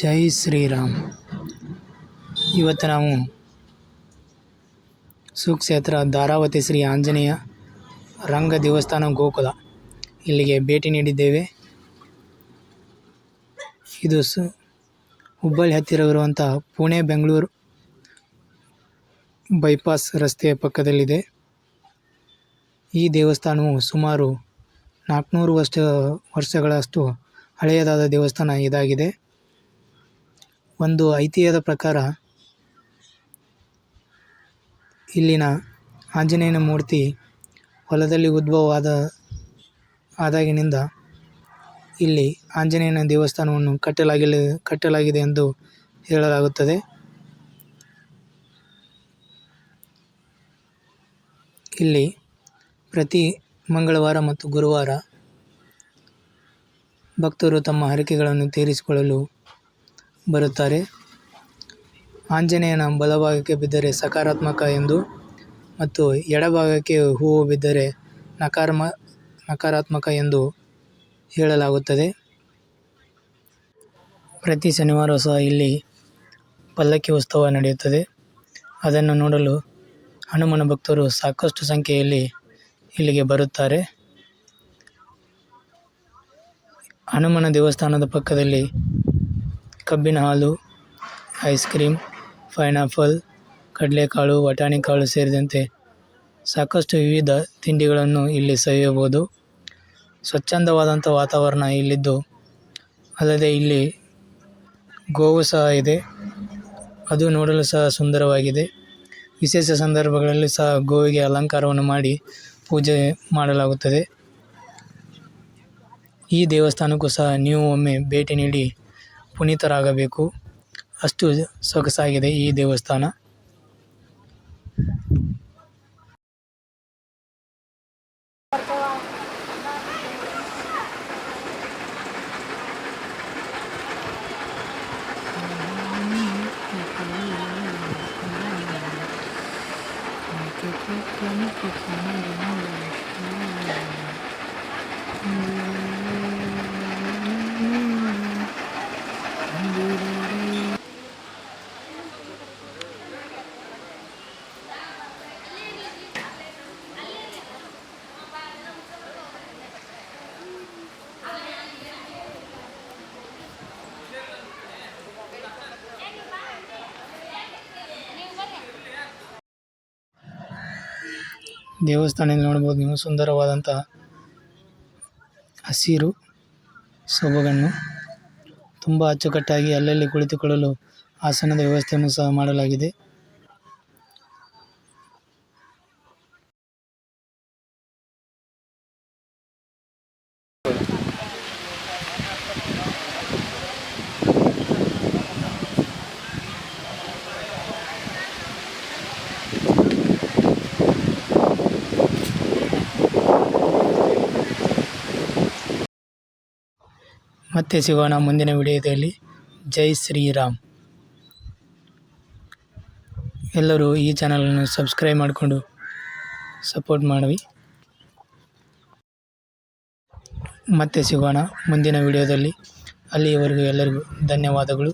ಜೈ ಶ್ರೀರಾಮ್. ಇವತ್ತು ನಾವು ಸುಕ್ಷೇತ್ರ ಧಾರಾವತಿ ಶ್ರೀ ಆಂಜನೇಯ ರಂಗ ದೇವಸ್ಥಾನ ಗೋಕುಲ ಇಲ್ಲಿಗೆ ಭೇಟಿ ನೀಡಿದ್ದೇವೆ. ಇದು ಸು ಹುಬ್ಬಳ್ಳಿ ಹತ್ತಿರವಿರುವಂಥ ಪುಣೆ, ಬೆಂಗಳೂರು ಬೈಪಾಸ್ ರಸ್ತೆಯ ಪಕ್ಕದಲ್ಲಿದೆ. ಈ ದೇವಸ್ಥಾನವು ಸುಮಾರು ನಾಲ್ಕುನೂರು ವರ್ಷ ವರ್ಷಗಳಷ್ಟು ಹಳೆಯದಾದ ದೇವಸ್ಥಾನ ಇದಾಗಿದೆ. ಒಂದು ಐತಿಹ್ಯದ ಪ್ರಕಾರ ಇಲ್ಲಿನ ಆಂಜನೇಯನ ಮೂರ್ತಿ ಹೊಲದಲ್ಲಿ ಉದ್ಭವವಾದ ಆದಾಗಿನಿಂದ ಇಲ್ಲಿ ಆಂಜನೇಯನ ದೇವಸ್ಥಾನವನ್ನು ಕಟ್ಟಲಾಗಿಲ್ಲ, ಕಟ್ಟಲಾಗಿದೆ ಎಂದು ಹೇಳಲಾಗುತ್ತದೆ. ಇಲ್ಲಿ ಪ್ರತಿ ಮಂಗಳವಾರ ಮತ್ತು ಗುರುವಾರ ಭಕ್ತರು ತಮ್ಮ ಹರಕೆಗಳನ್ನು ತೀರಿಸಿಕೊಳ್ಳಲು ಬರುತ್ತಾರೆ. ಆಂಜನೇಯನ ಬಲಭಾಗಕ್ಕೆ ಬಿದ್ದರೆ ಸಕಾರಾತ್ಮಕ ಎಂದು ಮತ್ತು ಎಡಭಾಗಕ್ಕೆ ಹೂವು ಬಿದ್ದರೆ ನಕಾರಮ, ನಕಾರಾತ್ಮಕ ಎಂದು ಹೇಳಲಾಗುತ್ತದೆ. ಪ್ರತಿ ಶನಿವಾರ ಸಹ ಇಲ್ಲಿ ಪಲ್ಲಕ್ಕಿ ಉತ್ಸವ ನಡೆಯುತ್ತದೆ. ಅದನ್ನು ನೋಡಲು ಹನುಮನ ಭಕ್ತರು ಸಾಕಷ್ಟು ಸಂಖ್ಯೆಯಲ್ಲಿ ಇಲ್ಲಿಗೆ ಬರುತ್ತಾರೆ. ಹನುಮನ ದೇವಸ್ಥಾನದ ಪಕ್ಕದಲ್ಲಿ ಕಬ್ಬಿನ ಹಾಲು ಐಸ್ ಕ್ರೀಮ್ ಪೈನಾಪಲ್ ಕಡಲೆಕಾಳು ಕಾಳು ಸೇರಿದಂತೆ ಸಾಕಷ್ಟು ವಿವಿಧ ತಿಂಡಿಗಳನ್ನು ಇಲ್ಲಿ ಸವಿಯಬಹುದು. ಸ್ವಚ್ಛಂದವಾದಂಥ ವಾತಾವರಣ ಇಲ್ಲಿದ್ದು ಅಲ್ಲದೆ ಇಲ್ಲಿ ಗೋವು ಸಹ ಇದೆ. ಅದು ನೋಡಲು ಸಹ ಸುಂದರವಾಗಿದೆ. ವಿಶೇಷ ಸಂದರ್ಭಗಳಲ್ಲಿ ಸಹ ಗೋವಿಗೆ ಅಲಂಕಾರವನ್ನು ಮಾಡಿ ಪೂಜೆ ಮಾಡಲಾಗುತ್ತದೆ. ಈ ದೇವಸ್ಥಾನಕ್ಕೂ ಸಹ ನೀವು ಒಮ್ಮೆ ಭೇಟಿ ನೀಡಿ ಪುನೀತರಾಗಬೇಕು. ಅಷ್ಟು ಸೊಗಸಾಗಿದೆ ಈ ದೇವಸ್ಥಾನ. ದೇವಸ್ಥಾನದಲ್ಲಿ ನೋಡ್ಬೋದು. ನೀವು ಸುಂದರವಾದಂತಹ ಹಸಿರು ಸೊಬಗನ್ನು ತುಂಬ ಅಚ್ಚುಕಟ್ಟಾಗಿ ಅಲ್ಲಲ್ಲಿ ಕುಳಿತುಕೊಳ್ಳಲು ಆಸನದ ವ್ಯವಸ್ಥೆಯನ್ನು ಸಹ ಮಾಡಲಾಗಿದೆ. ಮತ್ತೆ ಸಿಗೋಣ ಮುಂದಿನ ವಿಡಿಯೋದಲ್ಲಿ. ಜೈ ಶ್ರೀರಾಮ್. ಎಲ್ಲರೂ ಈ ಚಾನಲನ್ನು ಸಬ್ಸ್ಕ್ರೈಬ್ ಮಾಡಿಕೊಂಡು ಸಪೋರ್ಟ್ ಮಾಡಿ ಮತ್ತೆ ಸಿಗೋಣ ಮುಂದಿನ ವಿಡಿಯೋದಲ್ಲಿ. ಅಲ್ಲಿಯವರೆಗೂ ಎಲ್ಲರಿಗೂ ಧನ್ಯವಾದಗಳು.